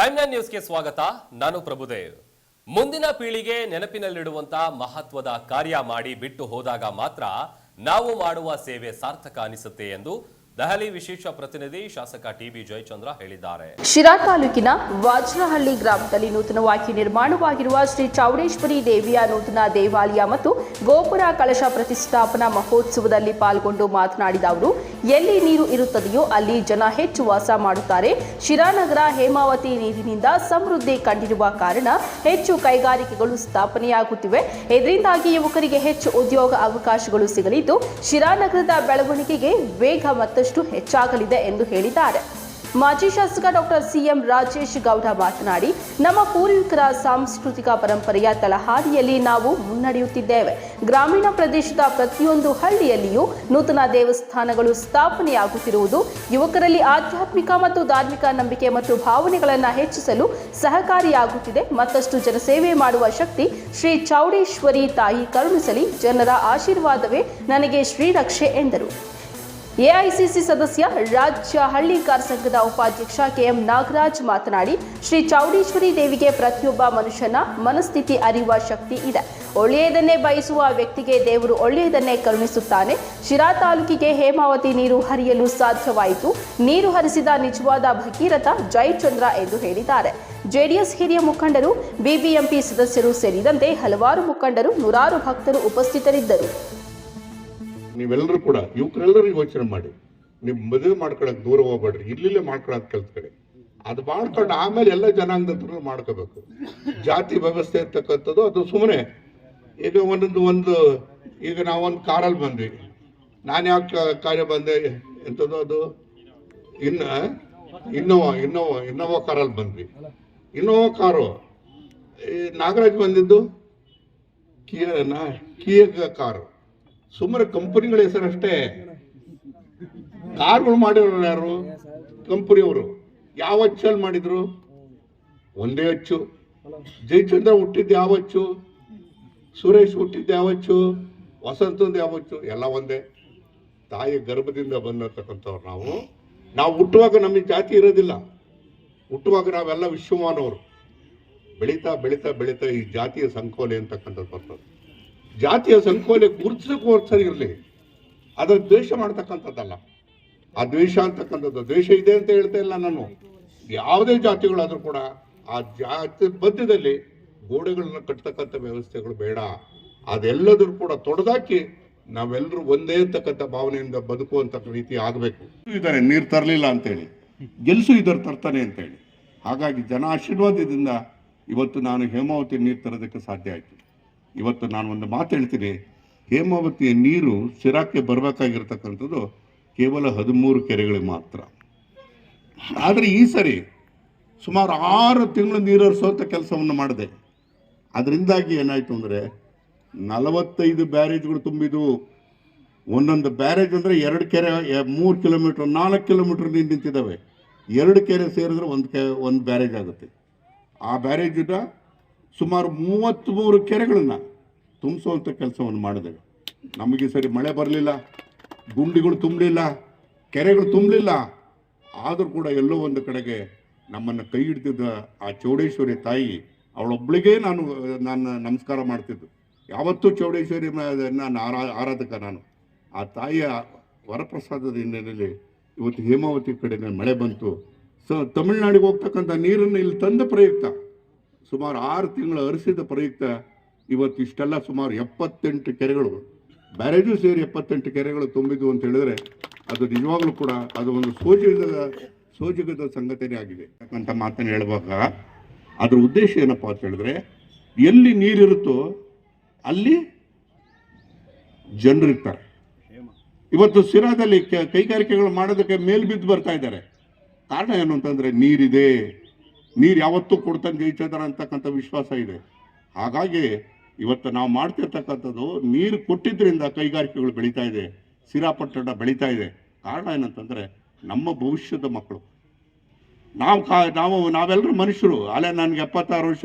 Time line ನ್ಯೂಸ್ಗೆ ಸ್ವಾಗತ. ನಾನು ಪ್ರಭುದೇವ್. ಮುಂದಿನ ಪೀಳಿಗೆ ನೆನಪಿನಲ್ಲಿಡುವಂತಹ ಮಹತ್ವದ ಕಾರ್ಯ ಮಾಡಿ ಬಿಟ್ಟು ಹೋದಾಗ ಮಾತ್ರ ನಾವು ಮಾಡುವ ಸೇವೆ ಸಾರ್ಥಕ ಅನಿಸುತ್ತೆ ಎಂದು ದೆಹಲಿ ವಿಶೇಷ ಪ್ರತಿನಿಧಿ ಶಾಸಕ ಟಿಬಿ ಜಯಚಂದ್ರ ಹೇಳಿದ್ದಾರೆ. ಶಿರಾ ತಾಲೂಕಿನ ವಾಜ್ರಹಳ್ಳಿ ಗ್ರಾಮದಲ್ಲಿ ನೂತನವಾಗಿ ನಿರ್ಮಾಣವಾಗಿರುವ ಶ್ರೀ ಚೌಡೇಶ್ವರಿ ದೇವಿಯ ನೂತನ ದೇವಾಲಯ ಮತ್ತು ಗೋಪುರ ಕಳಶ ಪ್ರತಿಷ್ಠಾಪನಾ ಮಹೋತ್ಸವದಲ್ಲಿ ಪಾಲ್ಗೊಂಡು ಮಾತನಾಡಿದ ಅವರು, ಎಲ್ಲಿ ನೀರು ಇರುತ್ತದೆಯೋ ಅಲ್ಲಿ ಜನ ಹೆಚ್ಚು ವಾಸ ಮಾಡುತ್ತಾರೆ. ಶಿರಾನಗರ ಹೇಮಾವತಿ ನೀರಿನಿಂದ ಸಮೃದ್ಧಿ ಕಂಡಿರುವ ಕಾರಣ ಹೆಚ್ಚು ಕೈಗಾರಿಕೆಗಳು ಸ್ಥಾಪನೆಯಾಗುತ್ತಿವೆ. ಇದರಿಂದಾಗಿ ಯುವಕರಿಗೆ ಹೆಚ್ಚು ಉದ್ಯೋಗ ಅವಕಾಶಗಳು ಸಿಗಲಿದ್ದು, ಶಿರಾನಗರದ ಬೆಳವಣಿಗೆಗೆ ವೇಗ ಹೆಚ್ಚಾಗಲಿದೆ ಎಂದು ಹೇಳಿದ್ದಾರೆ. ಮಾಜಿ ಶಾಸಕ ಡಾಕ್ಟರ್ ಸಿಎಂ ರಾಜೇಶ್ ಗೌಡ ಮಾತನಾಡಿ, ನಮ್ಮ ಪೂರ್ವಿಕರ ಸಾಂಸ್ಕೃತಿಕ ಪರಂಪರೆಯ ತಳಹಾದಿಯಲ್ಲಿ ನಾವು ಮುನ್ನಡೆಯುತ್ತಿದ್ದೇವೆ. ಗ್ರಾಮೀಣ ಪ್ರದೇಶದ ಪ್ರತಿಯೊಂದು ಹಳ್ಳಿಯಲ್ಲಿಯೂ ನೂತನ ದೇವಸ್ಥಾನಗಳು ಸ್ಥಾಪನೆಯಾಗುತ್ತಿರುವುದು, ಯುವಕರಲ್ಲಿ ಆಧ್ಯಾತ್ಮಿಕ ಮತ್ತು ಧಾರ್ಮಿಕ ನಂಬಿಕೆ ಮತ್ತು ಭಾವನೆಗಳನ್ನು ಹೆಚ್ಚಿಸಲು ಸಹಕಾರಿಯಾಗುತ್ತಿದೆ. ಮತ್ತಷ್ಟು ಜನಸೇವೆ ಮಾಡುವ ಶಕ್ತಿ ಶ್ರೀ ಚೌಡೇಶ್ವರಿ ತಾಯಿ ಕರುಣಿಸಲಿ, ಜನರ ಆಶೀರ್ವಾದವೇ ನನಗೆ ಶ್ರೀರಕ್ಷೆ ಎಂದರು. ಎಐಸಿಸಿ ಸದಸ್ಯ ರಾಜ್ಯ ಹಳ್ಳಿಗಾರ್ ಸಂಘದ ಉಪಾಧ್ಯಕ್ಷ ಕೆಎಂ ನಾಗರಾಜ್ ಮಾತನಾಡಿ, ಶ್ರೀ ಚೌಡೇಶ್ವರಿ ದೇವಿಗೆ ಪ್ರತಿಯೊಬ್ಬ ಮನುಷ್ಯನ ಮನಸ್ಥಿತಿ ಅರಿಯುವ ಶಕ್ತಿ ಇದೆ. ಒಳ್ಳೆಯದನ್ನೇ ಬಯಸುವ ವ್ಯಕ್ತಿಗೆ ದೇವರು ಒಳ್ಳೆಯದನ್ನೇ ಕರುಣಿಸುತ್ತಾನೆ. ಶಿರಾ ತಾಲೂಕಿಗೆ ಹೇಮಾವತಿ ನೀರು ಹರಿಯಲು ಸಾಧ್ಯವಾಯಿತು. ನೀರು ಹರಿಸಿದ ನಿಜವಾದ ಭಗೀರಥ ಜಯಚಂದ್ರ ಎಂದು ಹೇಳಿದ್ದಾರೆ. ಜೆಡಿಎಸ್ ಹಿರಿಯ ಮುಖಂಡರು, ಬಿಬಿಎಂಪಿ ಸದಸ್ಯರು ಸೇರಿದಂತೆ ಹಲವಾರು ಮುಖಂಡರು, ನೂರಾರು ಭಕ್ತರು ಉಪಸ್ಥಿತರಿದ್ದರು. ನೀವೆಲ್ಲರೂ ಕೂಡ ಯುವಕರೆಲ್ಲರೂ ಯೋಚನೆ ಮಾಡಿ. ನೀವು ಮದುವೆ ಮಾಡ್ಕೊಳಕ್ ದೂರ ಹೋಗ್ಬೇಡ್ರಿ, ಇಲ್ಲಿಲ್ಲೇ ಮಾಡ್ಕೊಳಕ್ ಕಲ್ತ್ಕಡೆ ಅದು ಮಾಡ್ಕೊಂಡು ಆಮೇಲೆ ಎಲ್ಲ ಜನಾಂಗದ ಮಾಡ್ಕೋಬೇಕು. ಜಾತಿ ವ್ಯವಸ್ಥೆ ಇರ್ತಕ್ಕಂಥದ್ದು, ಅದು ಸುಮ್ಮನೆ ಈಗ ಒಂದೊಂದು, ಒಂದು, ಈಗ ನಾವೊಂದು ಕಾರಲ್ಲಿ ಬಂದ್ವಿ. ನಾನು ಯಾಕೆ ಕಾರ್ಯ ಬಂದೆ ಎಂಥದ್ದು ಅದು? ಇನ್ನ, ಇನ್ನೋವಾ ಇನ್ನೋವಾ ಇನ್ನೋವಾ ಕಾರಲ್ಲಿ ಬಂದ್ವಿ. ಇನ್ನೋವಾ ಕಾರು ನಾಗರಾಜ್ ಬಂದಿದ್ದು? ಕಿಯನ ಕಿಯ ಕಾರು. ಸುಮಾರು ಕಂಪನಿಗಳ ಹೆಸರಷ್ಟೇ ಕಾರ್ಗಳು ಮಾಡಿರೋರು ಯಾರು? ಕಂಪನಿಯವರು. ಯಾವ ಅಚ್ಚಲ್ಲಿ ಮಾಡಿದ್ರು? ಒಂದೇ ಅಚ್ಚು. ಜಯಚಂದ್ರ ಹುಟ್ಟಿದ್ದು ಯಾವ ಅಚ್ಚು? ಸುರೇಶ್ ಹುಟ್ಟಿದ್ದು ಯಾವ ಅಚ್ಚು? ವಸಂತಂದು ಯಾವ ಅಚ್ಚು? ಎಲ್ಲ ಒಂದೇ. ತಾಯಿ ಗರ್ಭದಿಂದ ಬಂದಿರ್ತಕ್ಕಂಥವ್ರು ನಾವು. ನಾವು ಹುಟ್ಟುವಾಗ ನಮಗೆ ಜಾತಿ ಇರೋದಿಲ್ಲ. ಹುಟ್ಟುವಾಗ ನಾವೆಲ್ಲ ವಿಶ್ವಮಾನವರು. ಬೆಳೀತಾ ಬೆಳೀತಾ ಬೆಳೀತಾ ಈ ಜಾತಿಯ ಸಂಕೋಲೆ ಅಂತಕ್ಕಂಥದ್ದು ಬರ್ತದೆ. ಜಾತಿಯ ಸಂಕೋಲೆ ಗುರುತಿಸೋಕೆ ಇರಲಿ ಅದರ ದ್ವೇಷ ಮಾಡ್ತಕ್ಕಂಥದ್ದಲ್ಲ. ಆ ದ್ವೇಷ ಅಂತಕ್ಕಂಥದ್ದು, ದ್ವೇಷ ಇದೆ ಅಂತ ಹೇಳ್ತಾ ಇಲ್ಲ ನಾನು. ಯಾವುದೇ ಜಾತಿಗಳಾದರೂ ಕೂಡ ಆ ಜಾತಿ ಮಧ್ಯದಲ್ಲಿ ಗೋಡೆಗಳನ್ನ ಕಟ್ತಕ್ಕಂಥ ವ್ಯವಸ್ಥೆಗಳು ಬೇಡ. ಅದೆಲ್ಲದರೂ ಕೂಡ ತೊಡೆದಾಕಿ ನಾವೆಲ್ಲರೂ ಒಂದೇ ಅಂತಕ್ಕಂಥ ಭಾವನೆಯಿಂದ ಬದುಕುವಂತ ರೀತಿ ಆಗಬೇಕು. ಇದ್ದಾರೆ, ನೀರು ತರಲಿಲ್ಲ ಅಂತೇಳಿ. ಗೆಲ್ಸು ಇದ್ದಾರೆ ತರ್ತಾನೆ ಅಂತೇಳಿ. ಹಾಗಾಗಿ ಜನ ಆಶೀರ್ವಾದದಿಂದ ಇವತ್ತು ನಾನು ಹೇಮಾವತಿ ನೀರು ತರೋದಕ್ಕೆ ಸಾಧ್ಯ ಆಯಿತು. ಇವತ್ತು ನಾನು ಒಂದು ಮಾತು ಹೇಳ್ತೀನಿ. ಹೇಮಾವತಿಯ ನೀರು ಸಿರಾಕ್ಕೆ ಬರಬೇಕಾಗಿರ್ತಕ್ಕಂಥದ್ದು ಕೇವಲ ಹದಿಮೂರು ಕೆರೆಗಳಿಗೆ ಮಾತ್ರ. ಆದರೆ ಈ ಸರಿ ಸುಮಾರು ಆರು ತಿಂಗಳು ನೀರು ಹರಿಸುವಂಥ ಕೆಲಸವನ್ನು ಮಾಡಿದೆ. ಅದರಿಂದಾಗಿ ಏನಾಯಿತು ಅಂದರೆ ನಲವತ್ತೈದು ಬ್ಯಾರೇಜ್ಗಳು ತುಂಬಿದ್ವು. ಒಂದೊಂದು ಬ್ಯಾರೇಜ್ ಅಂದರೆ ಎರಡು ಕೆರೆ, ಮೂರು ಕಿಲೋಮೀಟ್ರ್, ನಾಲ್ಕು ಕಿಲೋಮೀಟ್ರ್ ನೀರು ನಿಂತಿದ್ದಾವೆ. ಎರಡು ಕೆರೆ ಸೇರಿದ್ರೆ ಒಂದು ಕೆ, ಒಂದು ಬ್ಯಾರೇಜ್ ಆಗುತ್ತೆ. ಆ ಬ್ಯಾರೇಜಿನ ಸುಮಾರು ಮೂವತ್ತ್ಮೂರು ಕೆರೆಗಳನ್ನು ತುಂಬಿಸುವಂಥ ಕೆಲಸವನ್ನು ಮಾಡಿದೆ ನಮಗೆ ಸರಿ ಮಳೆ ಬರಲಿಲ್ಲ, ಗುಂಡಿಗಳು ತುಂಬಲಿಲ್ಲ ಕೆರೆಗಳು ತುಂಬಲಿಲ್ಲ ಆದರೂ ಕೂಡ ಎಲ್ಲೋ ಒಂದು ಕಡೆಗೆ ನಮ್ಮನ್ನು ಕೈ ಹಿಡ್ತಿದ್ದ ಆ ಚೌಡೇಶ್ವರಿ ತಾಯಿ ಅವಳೊಬ್ಬಳಿಗೆ ನಾನು ನಾನು ನಮಸ್ಕಾರ ಮಾಡ್ತಿದ್ದು. ಯಾವತ್ತೂ ಚೌಡೇಶ್ವರಿ ನಾನು ಆರಾ ಆರಾಧಕ ನಾನು ಆ ತಾಯಿಯ ವರಪ್ರಸಾದದ ಹಿನ್ನೆಲೆಯಲ್ಲಿ ಇವತ್ತು ಹೇಮಾವತಿ ಕಡೆ ಮಳೆ ಬಂತು ಸೊ ತಮಿಳ್ನಾಡಿಗೆ ಹೋಗ್ತಕ್ಕಂಥ ನೀರನ್ನು ಇಲ್ಲಿ ತಂದ ಪ್ರಯುಕ್ತ ಸುಮಾರು ಆರು ತಿಂಗಳು ಅರಿಸಿದ ಪ್ರಯುಕ್ತ ಇವತ್ತು ಇಷ್ಟೆಲ್ಲ ಸುಮಾರು ಎಪ್ಪತ್ತೆಂಟು ಕೆರೆಗಳು, ಬ್ಯಾರೇಜು ಸೇರಿ ಎಪ್ಪತ್ತೆಂಟು ಕೆರೆಗಳು ತುಂಬಿದ್ವು ಅಂತ ಹೇಳಿದ್ರೆ ಅದು ನಿಜವಾಗ್ಲೂ ಕೂಡ ಅದು ಒಂದು ಸೋಜಿಗದ ಸೋಜಿಗದ ಸಂಗತಿನೇ ಆಗಿದೆ. ಯಾಕಂತ ಮಾತನ್ನು ಹೇಳುವಾಗ ಅದ್ರ ಉದ್ದೇಶ ಏನಪ್ಪ ಅಂತ ಹೇಳಿದ್ರೆ ಎಲ್ಲಿ ನೀರಿರುತ್ತೋ ಅಲ್ಲಿ ಜನರಿರ್ತಾರೆ ಇವತ್ತು ಸಿರಾದಲ್ಲಿ ಕೈಗಾರಿಕೆಗಳು ಮಾಡೋದಕ್ಕೆ ಮೇಲ್ಬಿದ್ದು ಬರ್ತಾ ಇದ್ದಾರೆ. ಕಾರಣ ಏನು ಅಂತಂದ್ರೆ ನೀರಿದೆ. ನೀರು ಯಾವತ್ತೂ ಕೊಡ್ತಾನೆ ಜಯಿಸಿದಾರೆ ಅಂತಕ್ಕಂಥ ವಿಶ್ವಾಸ ಇದೆ. ಹಾಗಾಗಿ ಇವತ್ತು ನಾವು ಮಾಡ್ತಿರ್ತಕ್ಕಂಥದ್ದು ನೀರು ಕೊಟ್ಟಿದ್ದರಿಂದ ಕೈಗಾರಿಕೆಗಳು ಬೆಳೀತಾ ಇದೆ ಸಿರಾಪಟ್ಟಣ ಬೆಳೀತಾ ಇದೆ. ಕಾರಣ ಏನಂತಂದರೆ ನಮ್ಮ ಭವಿಷ್ಯದ ಮಕ್ಕಳು. ನಾವು ಕಾ, ನಾವು ನಾವೆಲ್ಲರೂ ಮನುಷ್ಯರು. ಅಲ್ಲೇ ನನಗೆ ಎಪ್ಪತ್ತಾರು ವರ್ಷ,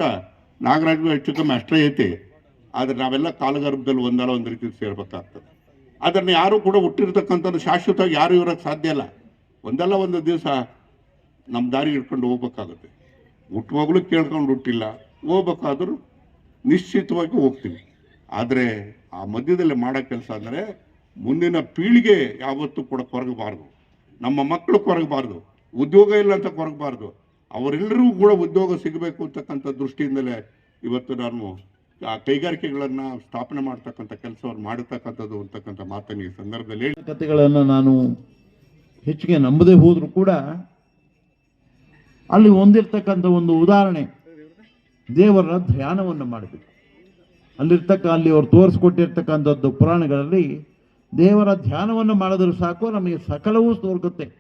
ನಾಗರಾಜ್ ಹೆಚ್ಚು ಕಮ್ಮಿ ಅಷ್ಟೇ ಐತಿ. ಆದರೆ ನಾವೆಲ್ಲ ಕಾಲಗರ್ಭದಲ್ಲಿ ಒಂದಲ್ಲ ಒಂದು ರೀತಿ ಸೇರ್ಬೇಕಾಗ್ತದೆ. ಅದನ್ನು ಯಾರು ಕೂಡ ಹುಟ್ಟಿರ್ತಕ್ಕಂಥದ್ದು ಶಾಶ್ವತವಾಗಿ ಯಾರೂ ಇರೋಕ್ಕೆ ಸಾಧ್ಯ ಇಲ್ಲ. ಒಂದಲ್ಲ ಒಂದು ದಿವಸ ನಮ್ಮ ದಾರಿ ಹಿಡ್ಕೊಂಡು ಹೋಗ್ಬೇಕಾಗುತ್ತೆ. ಹುಟ್ಟುವಾಗಲೂ ಕೇಳ್ಕೊಂಡು ಹುಟ್ಟಿಲ್ಲ. ಹೋಗ್ಬೇಕಾದ್ರೂ ನಿಶ್ಚಿತವಾಗಿ ಹೋಗ್ತೀವಿ. ಆದರೆ ಆ ಮಧ್ಯದಲ್ಲಿ ಮಾಡೋ ಕೆಲಸ ಅಂದರೆ ಮುಂದಿನ ಪೀಳಿಗೆ ಯಾವತ್ತೂ ಕೂಡ ಕೊರಗಬಾರ್ದು. ನಮ್ಮ ಮಕ್ಕಳು ಕೊರಗಬಾರ್ದು. ಉದ್ಯೋಗ ಇಲ್ಲ ಅಂತ ಕೊರಗಬಾರ್ದು. ಅವರೆಲ್ಲರಿಗೂ ಕೂಡ ಉದ್ಯೋಗ ಸಿಗಬೇಕು ಅಂತಕ್ಕಂಥ ದೃಷ್ಟಿಯಿಂದಲೇ ಇವತ್ತು ನಾನು ಆ ಕೈಗಾರಿಕೆಗಳನ್ನು ಸ್ಥಾಪನೆ ಮಾಡ್ತಕ್ಕಂಥ ಕೆಲಸವನ್ನು ಮಾಡತಕ್ಕಂಥದ್ದು ಅಂತಕ್ಕಂಥ ಮಾತನ್ನು ಈ ಸಂದರ್ಭದಲ್ಲಿ ಕಥೆಗಳನ್ನು ನಾನು ಹೆಚ್ಚಿಗೆ ನಂಬದೇ ಹೋದರೂ ಕೂಡ ಅಲ್ಲಿ ಹೊಂದಿರ್ತಕ್ಕಂಥ ಒಂದು ಉದಾಹರಣೆ. ದೇವರ ಧ್ಯಾನವನ್ನು ಮಾಡಬೇಕು. ಅಲ್ಲಿರ್ತಕ್ಕ ಅಲ್ಲಿ ಅವ್ರು ತೋರಿಸ್ಕೊಟ್ಟಿರ್ತಕ್ಕಂಥದ್ದು ಪುರಾಣಗಳಲ್ಲಿ ದೇವರ ಧ್ಯಾನವನ್ನು ಮಾಡಿದ್ರೆ ಸಾಕು, ನಮಗೆ ಸಕಲವೂ ತೋರ್ಗುತ್ತೆ.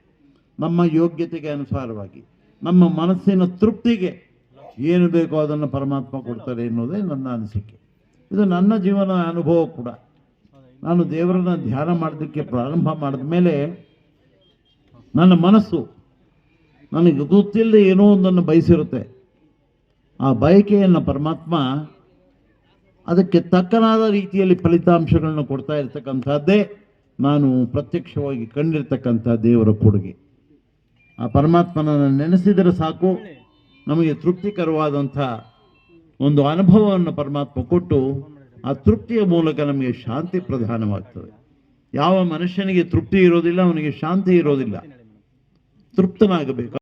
ನಮ್ಮ ಯೋಗ್ಯತೆಗೆ ಅನುಸಾರವಾಗಿ, ನಮ್ಮ ಮನಸ್ಸಿನ ತೃಪ್ತಿಗೆ ಏನು ಬೇಕೋ ಅದನ್ನು ಪರಮಾತ್ಮ ಕೊಡ್ತಾರೆ ಎನ್ನುವುದೇ ನನ್ನ ಅನಿಸಿಕೆ. ಇದು ನನ್ನ ಜೀವನ ಅನುಭವ ಕೂಡ. ನಾನು ದೇವರನ್ನ ಧ್ಯಾನ ಮಾಡೋದಕ್ಕೆ ಪ್ರಾರಂಭ ಮಾಡಿದ ಮೇಲೆ ನನ್ನ ಮನಸ್ಸು ನನಗೆ ಗೊತ್ತಿಲ್ಲದೆ ಏನೋ ಒಂದನ್ನು ಬಯಸಿರುತ್ತೆ. ಆ ಬಯಕೆಯನ್ನು ಪರಮಾತ್ಮ ಅದಕ್ಕೆ ತಕ್ಕನಾದ ರೀತಿಯಲ್ಲಿ ಫಲಿತಾಂಶಗಳನ್ನು ಕೊಡ್ತಾ ಇರತಕ್ಕಂಥದ್ದೇ ನಾನು ಪ್ರತ್ಯಕ್ಷವಾಗಿ ಕಂಡಿರ್ತಕ್ಕಂಥ ದೇವರ ಕೊಡುಗೆ. ಆ ಪರಮಾತ್ಮನನ್ನು ನೆನೆಸಿದರೆ ಸಾಕು. ನಮಗೆ ತೃಪ್ತಿಕರವಾದಂಥ ಒಂದು ಅನುಭವವನ್ನು ಪರಮಾತ್ಮ ಕೊಟ್ಟು ಆ ತೃಪ್ತಿಯ ಮೂಲಕ ನಮಗೆ ಶಾಂತಿ ಪ್ರಧಾನವಾಗ್ತದೆ. ಯಾವ ಮನುಷ್ಯನಿಗೆ ತೃಪ್ತಿ ಇರೋದಿಲ್ಲ, ಅವನಿಗೆ ಶಾಂತಿ ಇರೋದಿಲ್ಲ. ತೃಪ್ತನಾಗಬೇಕು.